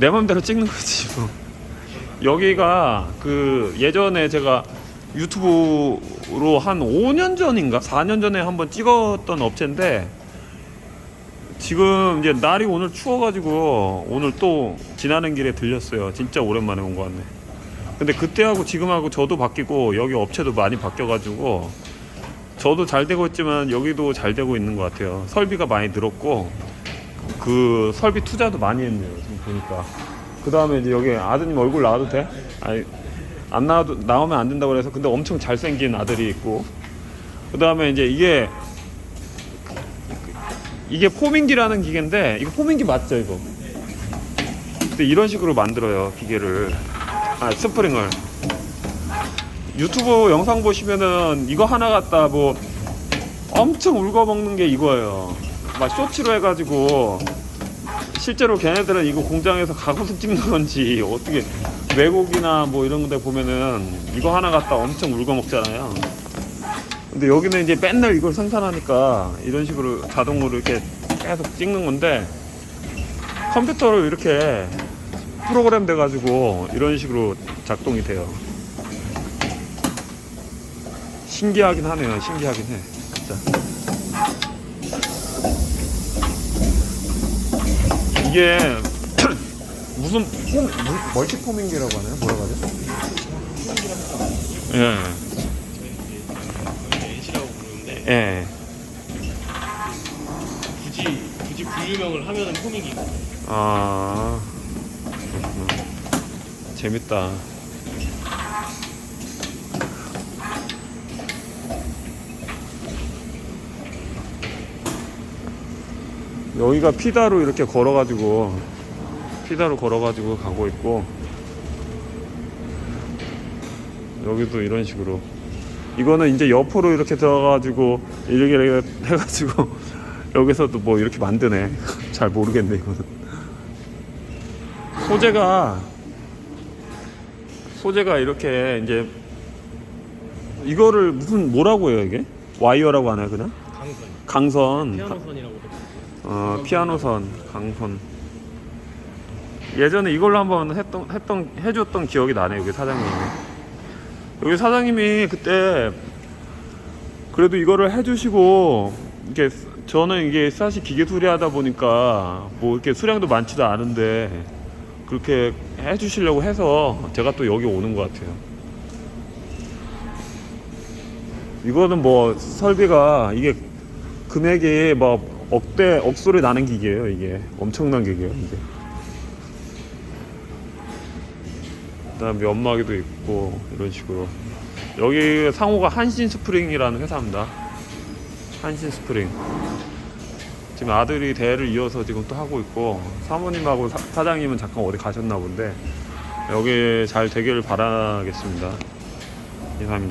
내 맘대로 찍는 거지 뭐. 여기가 그 예전에 제가 유튜브로 한 5년 전인가 4년 전에 한번 찍었던 업체인데 지금 이제 날이 오늘 추워가지고 오늘 또 지나는 길에 들렸어요. 진짜 오랜만에 온 것 같네. 근데 그때하고 지금하고 저도 바뀌고 여기 업체도 많이 바뀌어가지고 저도 잘 되고 있지만 여기도 잘 되고 있는 것 같아요. 설비가 많이 늘었고 그 설비 투자도 많이 했네요. 지금 보니까. 그 다음에 이제 여기 아드님 얼굴 나와도 돼? 아니 안 나와도 나오면 안 된다고 그래서 근데 엄청 잘생긴 아들이 있고 그 다음에 이제 이게 이게 포민기라는 기계인데 이거 포민기 맞죠 이거? 근데 이런 식으로 만들어요 기계를 아 스프링을 유튜브 영상 보시면은 이거 하나 갖다 뭐 엄청 울고 먹는 게 이거예요 막 쇼츠로 해가지고 실제로 걔네들은 이거 공장에서 가구수 찍는 건지 어떻게 외국이나 뭐 이런 데 보면은 이거 하나 갖다 엄청 울고 먹잖아요 근데 여기는 이제 맨날 이걸 생산하니까 이런 식으로 자동으로 이렇게 계속 찍는 건데 컴퓨터로 이렇게 프로그램 돼가지고 이런 식으로 작동이 돼요. 신기하긴 하네요. 신기하긴 해. 진짜. 이게 무슨 폼, 물- 멀티폼인기라고 하나요? 뭐라고 하죠? 예. NC라고 부르는데 예. 굳이 굳이 분류명을 하면은 포밍이고 아 그렇구나. 재밌다. 여기가 피다로 이렇게 걸어가지고 피다로 걸어가지고 가고 있고 여기도 이런 식으로. 이거는 이제 옆으로 이렇게 들어가가지고 이렇게 해가지고 여기서도 뭐 이렇게 만드네. 잘 모르겠네 이거는. 소재가 소재가 이렇게 이제 이거를 무슨 뭐라고 해요 이게? 와이어라고 하나요 그냥? 강선. 강선. 피아노선이라고 도 어 피아노선 강선 예전에 이걸로 한번 했던 했던 해줬던 기억이 나네요 여기 사장님이 여기 사장님이 그때 그래도 이거를 해주시고 이게 저는 이게 사실 기계 수리하다 보니까 뭐 이렇게 수량도 많지도 않은데 그렇게 해주시려고 해서 제가 또 여기 오는 것 같아요. 이거는 뭐 설비가 이게 금액이 뭐 억대 억소리 나는 기계예요 이게 엄청난 기계예요 이게. 그다음 연마기도 있고 이런 식으로 여기 상호가 한신 스프링이라는 회사입니다. 한신 스프링. 지금 아들이 대를 이어서 지금 또 하고 있고 사모님하고 사, 사장님은 잠깐 어디 가셨나 본데 여기 잘 되기를 바라겠습니다. 이상입니다.